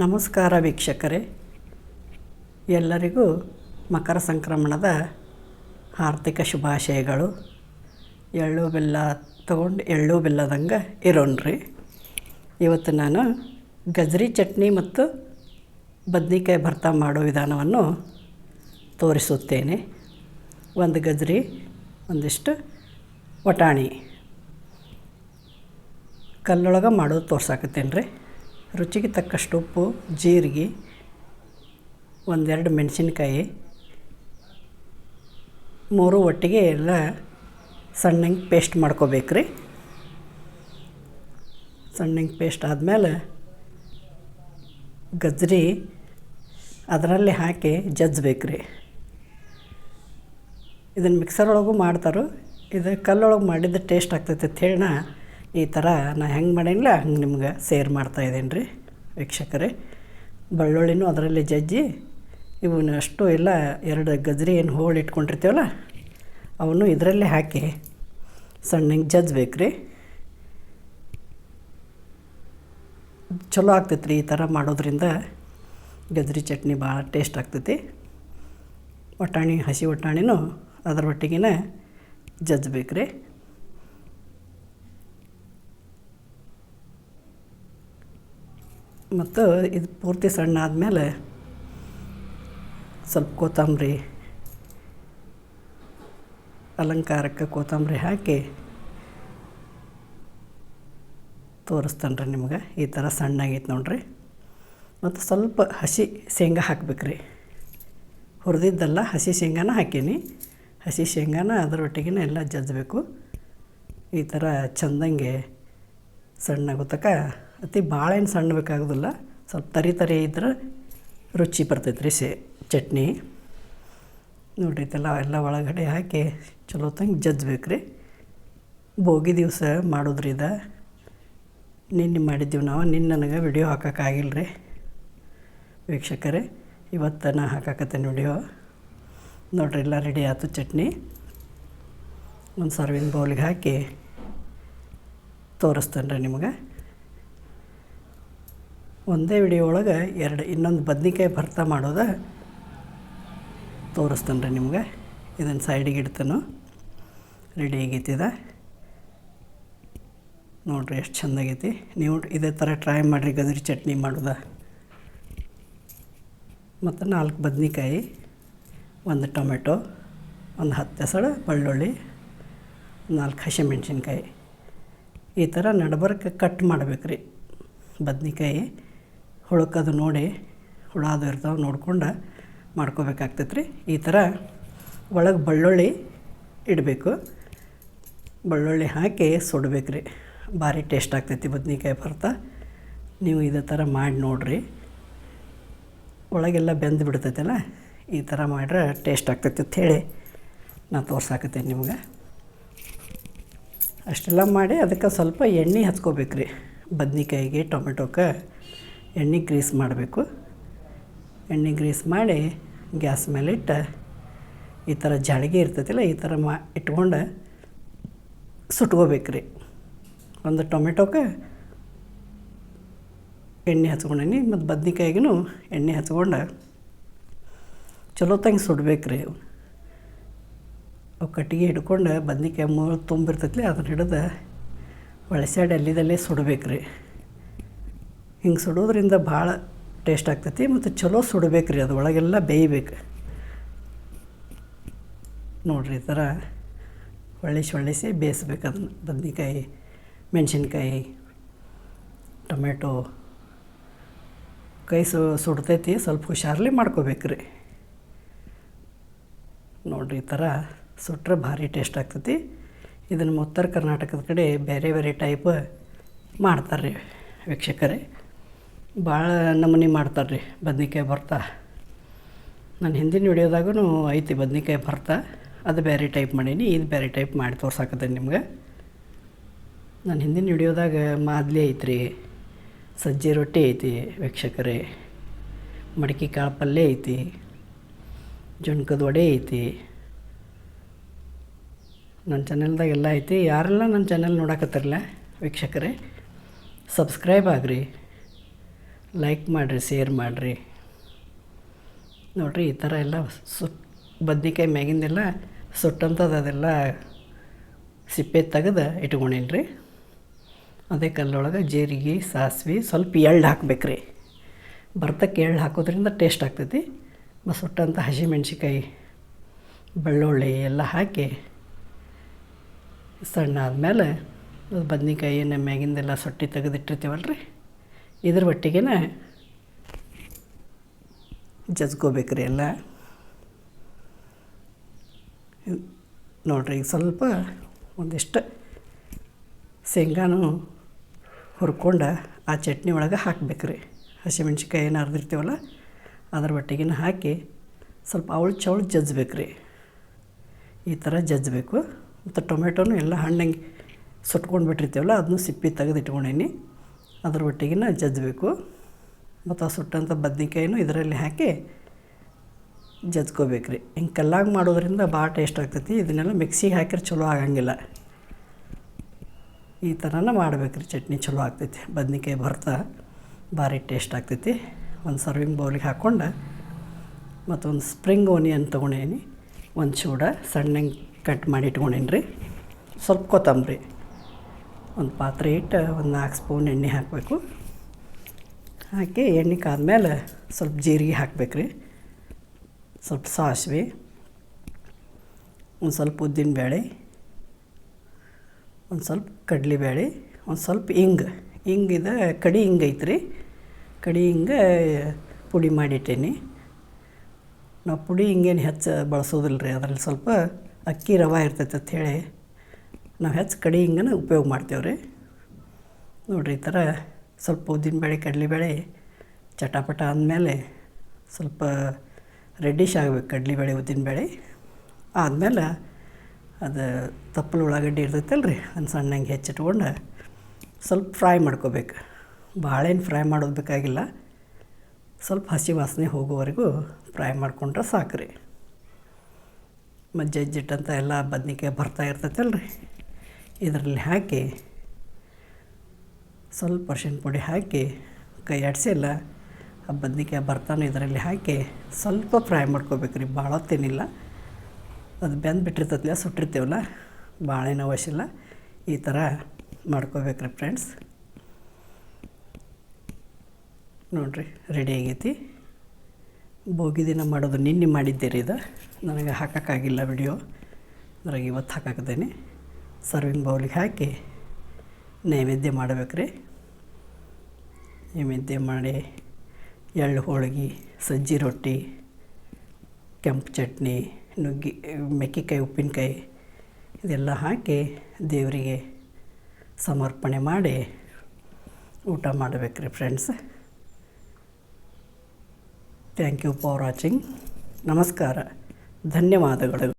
ನಮಸ್ಕಾರ ವೀಕ್ಷಕರೇ. ಎಲ್ಲರಿಗೂ ಮಕರ ಸಂಕ್ರಮಣದ ಆರ್ಥಿಕ ಶುಭಾಶಯಗಳು. ಎಳ್ಳು ಬೆಲ್ಲ ತೊಗೊಂಡು ಎಳ್ಳು ಬೆಲ್ಲದಂಗೆ ಇರೋಣ್ರಿ. ಇವತ್ತು ನಾನು ಗಜ್ರಿ ಚಟ್ನಿ ಮತ್ತು ಬದ್ನಿಕಾಯಿ ಭರ್ತಾ ಮಾಡೋ ವಿಧಾನವನ್ನು ತೋರಿಸುತ್ತೇನೆ. ಒಂದು ಗಜ್ರಿ, ಒಂದಿಷ್ಟು ವಟಾಣಿ. ಕಲ್ಲೊಳಗೆ ಮಾಡೋದು ತೋರ್ಸಾಕತ್ತೇನೆ ರೀ ರುಚಿಗೆ ತಕ್ಕಷ್ಟು ಉಪ್ಪು, ಜೀರಿಗೆ, ಒಂದೆರಡು ಮೆಣಸಿನ್ಕಾಯಿ, ಮೂರು ಒಟ್ಟಿಗೆ ಎಲ್ಲ ಸಣ್ಣಂಗೆ ಪೇಸ್ಟ್ ಮಾಡ್ಕೋಬೇಕ್ರಿ. ಸಣ್ಣಂಗೆ ಪೇಸ್ಟ್ ಆದಮೇಲೆ ಗಜ್ರಿ ಅದರಲ್ಲಿ ಹಾಕಿ ಜಜ್ಬೇಕ್ರಿ. ಇದನ್ನು ಮಿಕ್ಸರ್ ಒಳಗೂ ಮಾಡ್ತಾರೋ, ಇದು ಕಲ್ಲೊಳಗೆ ಮಾಡಿದ್ದು ಟೇಸ್ಟ್ ಆಗ್ತೈತೆ ಅಂತ ಹೇಳಿ ಈ ಥರ ನಾನು ಹೆಂಗೆ ಮಾಡೇನಿಲ್ಲ ಹಂಗೆ ನಿಮ್ಗೆ ಸೇರ್ ಮಾಡ್ತಾಯಿದ್ದೀನಿ ರೀ ವೀಕ್ಷಕರೇ. ಬೆಳ್ಳುಳ್ಳಿನೂ ಅದರಲ್ಲಿ ಜಜ್ಜಿ ಇವನ್ನ ಅಷ್ಟು ಎಲ್ಲ ಎರಡು ಗಜ್ರಿ ಏನು ಹೋಳು ಇಟ್ಕೊಂಡಿರ್ತೀವಲ್ಲ ಅವನ್ನು ಇದರಲ್ಲೇ ಹಾಕಿ ಸಣ್ಣಗೆ ಜಜ್ಬೇಕು ರೀ. ಚಲೋ ಆಗ್ತೈತೆ ರೀ ಈ ಥರ ಮಾಡೋದ್ರಿಂದ ಗಜ್ರಿ ಚಟ್ನಿ ಭಾಳ ಟೇಸ್ಟ್ ಆಗ್ತೈತಿ. ವಟಾಣಿ, ಹಸಿ ಒಟ್ಟಾಣಿನೂ ಅದರ ಒಟ್ಟಿಗಿನ ಜಜ್ಬೇಕು ರೀ. ಮತ್ತು ಇದು ಪೂರ್ತಿ ಸಣ್ಣ ಆದಮೇಲೆ ಸ್ವಲ್ಪ ಕೊತ್ತಂಬರಿ, ಅಲಂಕಾರಕ್ಕೆ ಕೊತ್ತಂಬರಿ ಹಾಕಿ ತೋರಿಸ್ತಾನೆ ರೀ ನಿಮ್ಗೆ. ಈ ಥರ ಸಣ್ಣಾಗೈತೆ ನೋಡ್ರಿ. ಮತ್ತು ಸ್ವಲ್ಪ ಹಸಿ ಶೇಂಗಾ ಹಾಕ್ಬೇಕ್ರಿ ಹುರಿದಿದ್ದಲ್ಲ ಹಸಿ ಶೇಂಗಾನ ಹಾಕೀನಿ. ಹಸಿ ಶೇಂಗಾನ ಅದರೊಟ್ಟಿಗೆ ಎಲ್ಲ ಜಜ್ಜಬೇಕು. ಈ ಥರ ಚಂದಂಗೆ ಸಣ್ಣ ಗೊತ್ತಕ ಅತಿ ಭಾಳ ಏನು ಸಣ್ಣ ಬೇಕಾಗೋದಿಲ್ಲ. ಸ್ವಲ್ಪ ತರಿ ತರಿ ಇದ್ರೆ ರುಚಿ ಬರ್ತೈತೆ ರೀ ಸೇ ಚಟ್ನಿ. ನೋಡಿರಿ ಇದೆಲ್ಲ ಎಲ್ಲ ಒಳಗಡೆ ಹಾಕಿ ಚಲೋ ತಂಗೆ ಜಜ್ಬೇಕು ರೀ ಭೋಗಿ ದಿವಸ ಮಾಡೋದ್ರಿ ಇದು ನಿನ್ನೆ ಮಾಡಿದ್ದೀವಿ ನಾವು, ನಿನ್ನೆ ನನಗೆ ವಿಡಿಯೋ ಹಾಕೋಕ್ಕಾಗಿಲ್ಲ ರೀ ವೀಕ್ಷಕರೇ, ಇವತ್ತು ನಾ ಹಾಕಾಕತ್ತೇನೆ ವಿಡಿಯೋ ನೋಡ್ರಿ ಎಲ್ಲ ರೆಡಿ ಆಯ್ತು ಚಟ್ನಿ. ಒಂದು ಸರ್ವಿಂಗ್ ಬೌಲಿಗೆ ಹಾಕಿ ತೋರಿಸ್ತೇನೆ ರೀ ನಿಮ್ಗೆ. ಒಂದೇ ವಿಡಿಯೋ ಒಳಗೆ ಎರಡು, ಇನ್ನೊಂದು ಬದ್ನಿಕಾಯಿ ಭರ್ತ ಮಾಡೋದು ತೋರಿಸ್ತಾನೆ ರೀ ನಿಮ್ಗೆ. ಇದನ್ನು ಸೈಡಿಗೆ ಇಡ್ತಾನು. ರೆಡಿ ಆಗೈತಿದ ನೋಡಿರಿ ಎಷ್ಟು ಚೆಂದಾಗೈತಿ ನೀವು ಇದೇ ಥರ ಟ್ರೈ ಮಾಡಿರಿ, ಗಜರಿ ಚಟ್ನಿ ಮಾಡೋದ. ಮತ್ತು ನಾಲ್ಕು ಬದ್ನಿಕಾಯಿ, ಒಂದು ಟೊಮೆಟೊ, ಒಂದು ಹತ್ತು ಹೆಸಳು, ಬೆಳ್ಳುಳ್ಳಿ, ನಾಲ್ಕು ಹಸಿಮೆಣ್ಸಿನ್ಕಾಯಿ. ಈ ಥರ ನಡ್ಬರ್ಕ ಕಟ್ ಮಾಡ್ಬೇಕು ರೀ ಬದ್ನಿಕಾಯಿ. ಹುಳಕ್ಕದು ನೋಡಿ ಹುಳ ಅದು ಇರ್ತಾವೆ ನೋಡ್ಕೊಂಡು ಮಾಡ್ಕೋಬೇಕಾಗ್ತೈತೆ ರೀ ಈ ಥರ ಒಳಗೆ ಬೆಳ್ಳುಳ್ಳಿ ಇಡಬೇಕು. ಬೆಳ್ಳುಳ್ಳಿ ಹಾಕಿ ಸುಡ್ಬೇಕು ರೀ ಭಾರಿ ಟೇಸ್ಟ್ ಆಗ್ತೈತಿ ಬದ್ನಿಕಾಯಿ ಬರ್ತಾ ನೀವು ಇದೇ ಥರ ಮಾಡಿ ನೋಡಿರಿ. ಒಳಗೆಲ್ಲ ಬೆಂದು ಬಿಡ್ತೈತಲ್ಲ, ಈ ಥರ ಮಾಡ್ರೆ ಟೇಸ್ಟ್ ಆಗ್ತೈತಿ ಅಂತ ಹೇಳಿ ನಾನು ತೋರ್ಸಾಕತ್ತೇನೆ ನಿಮ್ಗೆ. ಅಷ್ಟೆಲ್ಲ ಮಾಡಿ ಅದಕ್ಕೆ ಸ್ವಲ್ಪ ಎಣ್ಣೆ ಹಚ್ಕೋಬೇಕು ರೀ ಬದ್ನಿಕಾಯಿಗೆ ಟೊಮೆಟೊಕ್ಕೆ ಎಣ್ಣೆ ಗ್ರೀಸ್ ಮಾಡಬೇಕು. ಎಣ್ಣೆ ಗ್ರೀಸ್ ಮಾಡಿ ಗ್ಯಾಸ್ ಮೇಲೆ ಇಟ್ಟು ಈ ಥರ ಜಾಳಿಗೆ ಇರ್ತೈತಿಲ್ಲ, ಈ ಥರ ಮಾ ಇಟ್ಕೊಂಡು ಸುಟ್ಕೋಬೇಕು ರೀ ಒಂದು ಟೊಮೆಟೊಕ್ಕೆ ಎಣ್ಣೆ ಹಚ್ಕೊಂಡೀನಿ, ಮತ್ತು ಬದ್ನಿಕಾಯಿಗೂ ಎಣ್ಣೆ ಹಚ್ಕೊಂಡು ಚಲೋ ತಂಗೆ ಸುಡ್ಬೇಕು ರೀ ಅವು ಕಟ್ಟಿಗೆ ಹಿಡ್ಕೊಂಡು ಬದ್ನಿಕಾಯಿ ಮೂರು ತುಂಬಿರ್ತೈತಿ ಅದನ್ನ ಹಿಡಿದು ಒಳಸೈಡ್ ಅಲ್ಲಿದಲ್ಲೇ ಸುಡ್ಬೇಕು ರೀ ಹಿಂಗೆ ಸುಡೋದ್ರಿಂದ ಭಾಳ ಟೇಸ್ಟ್ ಆಗ್ತೈತಿ ಮತ್ತು ಚಲೋ ಸುಡಬೇಕು ರೀ ಅದು, ಒಳಗೆಲ್ಲ ಬೇಯ್ಬೇಕು. ನೋಡಿರಿ ಈ ಥರ ಹೊಳ್ಳಿಸಿ ಹೊಳ್ಳಿಸಿ ಬೇಯಿಸ್ಬೇಕು ಅದನ್ನು, ಬದ್ನೆಕಾಯಿ, ಮೆಣಸಿನ್ಕಾಯಿ ಟೊಮೆಟೊ ಕೈ ಸು, ಸುಡ್ತೈತಿ, ಸ್ವಲ್ಪ ಹುಷಾರ್ಲಿ ಮಾಡ್ಕೋಬೇಕು ರೀ ನೋಡಿರಿ ಈ ಥರ ಸುಟ್ರೆ ಭಾರಿ ಟೇಸ್ಟ್ ಆಗ್ತೈತಿ. ಇದನ್ನು ಉತ್ತರ ಕರ್ನಾಟಕದ ಕಡೆ ಬೇರೆ ಬೇರೆ ಟೈಪ್ ಮಾಡ್ತಾರೆ ರೀ ವೀಕ್ಷಕರೇ. ಭಾಳ ನಮೂನಿ ಮಾಡ್ತಾರೆ ರೀ ಬದ್ನಿಕಾಯಿ ಭರ್ತಾ. ನಾನು ಹಿಂದಿನ ವಿಡಿಯೋದಾಗೂ ಐತಿ ಬದ್ನಿಕಾಯಿ ಭರ್ತಾ. ಅದು ಬೇರೆ ಟೈಪ್ ಮಾಡೀನಿ, ಇದು ಬೇರೆ ಟೈಪ್ ಮಾಡಿ ತೋರ್ಸಾಕತ್ತೀನಿ ನಿಮ್ಗೆ. ನಾನು ಹಿಂದಿನ ವಿಡಿಯೋದಾಗ ಮಾದಲಿ ಐತ್ರಿ, ಸಜ್ಜೆ ರೊಟ್ಟಿ ಐತಿ ವೀಕ್ಷಕರೇ, ಮಡಕೆ ಕಾಳು ಪಲ್ಯ ಐತಿ, ಜುಣ್ಕದ ವಡೆ ಐತಿ. ನನ್ನ ಚಾನೆಲ್ದಾಗ ಎಲ್ಲ ಐತಿ, ಯಾರೆಲ್ಲ ನನ್ನ ಚಾನೆಲ್ ನೋಡಕತ್ತಿರಲ್ಲ ವೀಕ್ಷಕರೇ, ಸಬ್ಸ್ಕ್ರೈಬ್ ಆಗ್ರಿ. ಲೈಕ್ ಮಾಡಿರಿ ಶೇರ್ ಮಾಡಿರಿ. ನೋಡಿರಿ, ಈ ಥರ ಎಲ್ಲ ಸುಟ್ ಬದ್ನಿಕಾಯಿ ಮ್ಯಾಗಿಂದೆಲ್ಲ ಸುಟ್ಟಂಥದ್ದು ಅದೆಲ್ಲ ಸಿಪ್ಪೆ ತೆಗೆದು ಇಟ್ಕೊಂಡೀನಿ ರೀ ಅದೇ ಕಲ್ಲೊಳಗೆ ಜೀರಿಗೆ, ಸಾಸಿವೆ ಸ್ವಲ್ಪ ಎಳ್ಳು ಹಾಕ್ಬೇಕು ರೀ ಭರ್ತಕ್ಕೆ ಎಳ್ಳು ಹಾಕೋದ್ರಿಂದ ಟೇಸ್ಟ್ ಆಗ್ತೈತಿ. ಮತ್ತು ಸುಟ್ಟಂಥ ಹಸಿಮೆಣ್ಸಿಕಾಯಿ, ಬೆಳ್ಳುಳ್ಳಿ ಎಲ್ಲ ಹಾಕಿ ಸಣ್ಣ ಆದಮೇಲೆ ಬದ್ನಿಕಾಯಿ ಮ್ಯಾಗಿಂದೆಲ್ಲ ಸೊಟ್ಟಿ ತೆಗೆದಿಟ್ಟಿರ್ತೀವಲ್ಲ ರೀ ಇದ್ರ ಒಟ್ಟಿಗೆ ಜಜ್ಕೋಬೇಕು ರೀ ಎಲ್ಲ ನೋಡಿರಿ, ಈಗ ಸ್ವಲ್ಪ ಒಂದಿಷ್ಟು ಶೇಂಗಾನು ಹುರ್ಕೊಂಡು ಆ ಚಟ್ನಿ ಒಳಗೆ ಹಾಕ್ಬೇಕ್ರಿ. ಹಸಿಮೆಣ್ಸಿಕಾಯಿ ಏನು ಅರ್ದಿರ್ತೀವಲ್ಲ ಅದ್ರ ಒಟ್ಟಿಗೆ ಹಾಕಿ ಸ್ವಲ್ಪ ಅವಳು ಚೌಳು ಜಜ್ಬೇಕು ರೀ ಈ ಥರ ಜಜ್ಜಬೇಕು ಮತ್ತು ಟೊಮೆಟೊನು ಎಲ್ಲ ಹಣ್ಣಂಗೆ ಸುಟ್ಕೊಂಡು ಬಿಟ್ಟಿರ್ತೀವಲ್ಲ ಅದನ್ನು ಸಿಪ್ಪಿ ತೆಗೆದು ಇಟ್ಕೊಂಡೀನಿ ಅದ್ರ ಒಟ್ಟಿಗೆ ಜಜ್ಜಬೇಕು. ಮತ್ತು ಆ ಸುಟ್ಟಂಥ ಬದ್ನಿಕಾಯಿನೂ ಇದರಲ್ಲಿ ಹಾಕಿ ಜಜ್ಕೋಬೇಕು ರೀ ಹಿಂಗೆ ಕಲ್ಲಾಗ ಮಾಡೋದ್ರಿಂದ ಭಾಳ ಟೇಸ್ಟ್ ಆಗ್ತೈತಿ. ಇದನ್ನೆಲ್ಲ ಮಿಕ್ಸಿಗೆ ಹಾಕಿದ್ರೆ ಚಲೋ ಆಗಂಗಿಲ್ಲ. ಈ ಥರನ ಮಾಡ್ಬೇಕು ರೀ ಚಟ್ನಿ ಚಲೋ ಆಗ್ತೈತಿ. ಬದ್ನಿಕಾಯಿ ಭರ್ತಾ ಭಾರಿ ಟೇಸ್ಟ್ ಆಗ್ತೈತಿ. ಒಂದು ಸರ್ವಿಂಗ್ ಬೌಲಿಗೆ ಹಾಕ್ಕೊಂಡು ಮತ್ತೊಂದು ಸ್ಪ್ರಿಂಗ್ ಓನಿಯನ್ ತೊಗೊಂಡೇನಿ. ಒಂದು ಚೂಡ ಸಣ್ಣಗೆ ಕಟ್ ಮಾಡಿ ಇಟ್ಕೊಂಡೇನಿ ರೀ ಸ್ವಲ್ಪ ಕೊತ್ತಂಬರಿ. ಒಂದು ಪಾತ್ರೆ ಇಟ್ಟು ಒಂದು ನಾಲ್ಕು ಸ್ಪೂನ್ ಎಣ್ಣೆ ಹಾಕಬೇಕು. ಹಾಕಿ ಎಣ್ಣೆ ಕಾದ್ಮೇಲೆ ಸ್ವಲ್ಪ ಜೀರಿಗೆ ಹಾಕಬೇಕು ರೀ. ಸ್ವಲ್ಪ ಸಾಸಿವೆ, ಒಂದು ಸ್ವಲ್ಪ ಉದ್ದಿನಬೇಳೆ ಒಂದು ಸ್ವಲ್ಪ ಕಡಲೆಬೇಳೆ ಒಂದು ಸ್ವಲ್ಪ ಹಿಂಗ್ ಹಿಂಗಿದ ಕಡಿ ಹಿಂಗೆ ಐತ್ರಿ. ಕಡಿ ಹಿಂಗ ಪುಡಿ ಮಾಡಿಟ್ಟೇನಿ. ನಾವು ಪುಡಿ ಹಿಂಗೇನು ಹೆಚ್ಚು ಬಳಸೋದಿಲ್ಲ ರೀ ಅದರಲ್ಲಿ ಸ್ವಲ್ಪ ಅಕ್ಕಿ ರವೆ ಇರ್ತೈತೆ ಹೇಳಿ ನಾವು ಹೆಚ್ಚು ಕಡಿ ಹಿಂಗನ ಉಪಯೋಗ ಮಾಡ್ತೇವೆ ರೀ ನೋಡಿರಿ ಈ ಥರ ಸ್ವಲ್ಪ ಉದ್ದಿನಬೇಳೆ ಕಡಲೆಬೇಳೆ ಚಟಾಪಟ ಅಂದಮೇಲೆ ಸ್ವಲ್ಪ ರೆಡ್ಡಿಶ್ ಆಗಬೇಕು ಉದ್ದಿನ ಉದ್ದಿನಬೇಳೆ ಆದಮೇಲೆ ಅದು ತಪ್ಪಲು ಉಳ್ಳಾಗಡ್ಡಿ ಇರ್ತೈತಲ್ಲ ರೀ ಅದನ್ನ ಸಣ್ಣಂಗೆ ಹೆಚ್ಚಿಟ್ಕೊಂಡು ಸ್ವಲ್ಪ ಫ್ರೈ ಮಾಡ್ಕೋಬೇಕು. ಭಾಳೇನು ಫ್ರೈ ಮಾಡೋದು ಬೇಕಾಗಿಲ್ಲ ಸ್ವಲ್ಪ ಹಸಿ ವಾಸನೆ ಹೋಗೋವರೆಗೂ ಫ್ರೈ ಮಾಡ್ಕೊಂಡ್ರೆ ಸಾಕು ರೀ ಮತ್ತು ಜಜ್ಜಿಟ್ಟಂಥ ಎಲ್ಲ ಬದ್ನಿಕಾಯಿ ಬರ್ತಾ ಇರ್ತೈತಲ್ಲ ರೀ ಇದರಲ್ಲಿ ಹಾಕಿ ಸ್ವಲ್ಪ ಅರ್ಶಿನ ಪುಡಿ ಹಾಕಿ ಕೈ ಆಡಿಸಿಲ್ಲ ಆ ಬದ್ನಿಕಾಯಿ ಬರ್ತಾನೆ ಇದರಲ್ಲಿ ಹಾಕಿ ಸ್ವಲ್ಪ ಫ್ರೈ ಮಾಡ್ಕೋಬೇಕು ರೀ. ಭಾಳ ಹೊತ್ತೇನಿಲ್ಲ ಅದು ಬೆಂದು ಬಿಟ್ಟಿರ್ತೈತಿಲ್ಲ ಸುಟ್ಟಿರ್ತೀವಲ್ಲ, ಭಾಳ ಏನು ಅವಶ್ಯಿಲ್ಲ ಈ ಥರ ಮಾಡ್ಕೋಬೇಕು ರೀ ಫ್ರೆಂಡ್ಸ್. ನೋಡಿರಿ, ರೆಡಿ ಆಗೈತಿ. ಭೋಗಿ ದಿನ ಮಾಡೋದು ನಿನ್ನೆ ಮಾಡಿದ್ದೆ ರೀ ಇದು. ನನಗೆ ಹಾಕೋಕ್ಕಾಗಿಲ್ಲ ವಿಡಿಯೋ. ಅದ್ರಾಗ ಇವತ್ತು ಹಾಕಾಕತ್ತೇನೆ ಸರ್ವಿಂಗ್ ಬೌಲಿಗೆ ಹಾಕಿ ನೈವೇದ್ಯ ಮಾಡ್ಬೇಕು ರೀ ನೈವೇದ್ಯ ಮಾಡಿ ಎಳ್ಳು ಹೋಳಿಗೆ, ಸಜ್ಜಿ ರೊಟ್ಟಿ, ಕೆಂಪು ಚಟ್ನಿ, ನುಗ್ಗಿ, ಮೆಕ್ಕಿಕಾಯಿ, ಉಪ್ಪಿನಕಾಯಿ ಇದೆಲ್ಲ ಹಾಕಿ ದೇವರಿಗೆ ಸಮರ್ಪಣೆ ಮಾಡಿ ಊಟ ಮಾಡಬೇಕ್ರಿ friends. Thank you for watching ನಮಸ್ಕಾರ. ಧನ್ಯವಾದಗಳು.